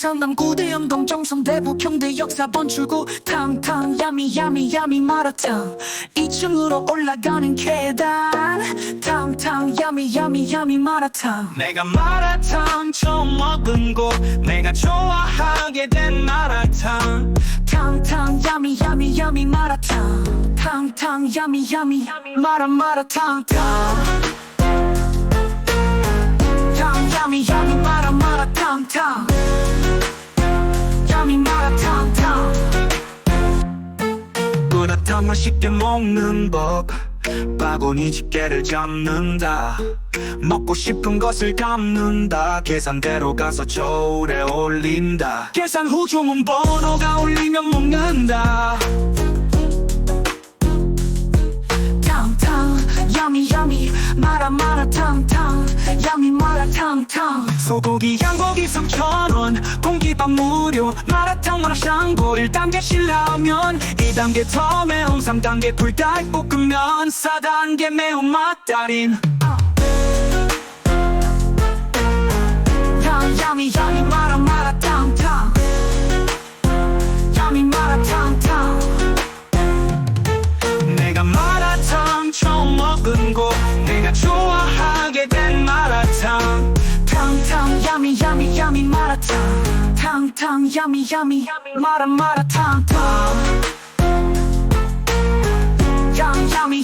부산 남 구대 영동 정성 대북 경대 역사 번 출구 탕탕 야미 야미 야미 마라탕. 2층으로 올라가는 계단. 탕탕 야미 야미 야미 마라탕. 내가 마라탕 처음 먹은 곳 내가 좋아하게 된 마라탕. 탕탕 야미 야미 야미 마라탕. 탕탕 야미 야미 마라 마라탕 탕. 탕, 쉽게 먹는 법. 바구니 집게를 잡는다. 먹고 싶은 것을 담는다. 계산대로 가서 저울에 올린다. 계산 후 주문 번호가 올리면 먹는다. 탕탕 야미 야미 마라 마라 탕탕. 야미 마라 탕탕. 소고기 양고기 3,000원 공기밥 무료 마라탕 마라샹궈 1단계 신라면 2단계 더 매운 3단계 불닭볶음면 4단계 매운맛 달인 탕 야미 야미 마라 마라 탕탕. 야미 마라 탕탕. 내가 마라탕 처음 먹은 곳 내가 좋아하게 된 마라탕. 탕탕 야미 야미 야미 마라탕 탕탕 야미 야미 마라 마라 탕탕 양 야미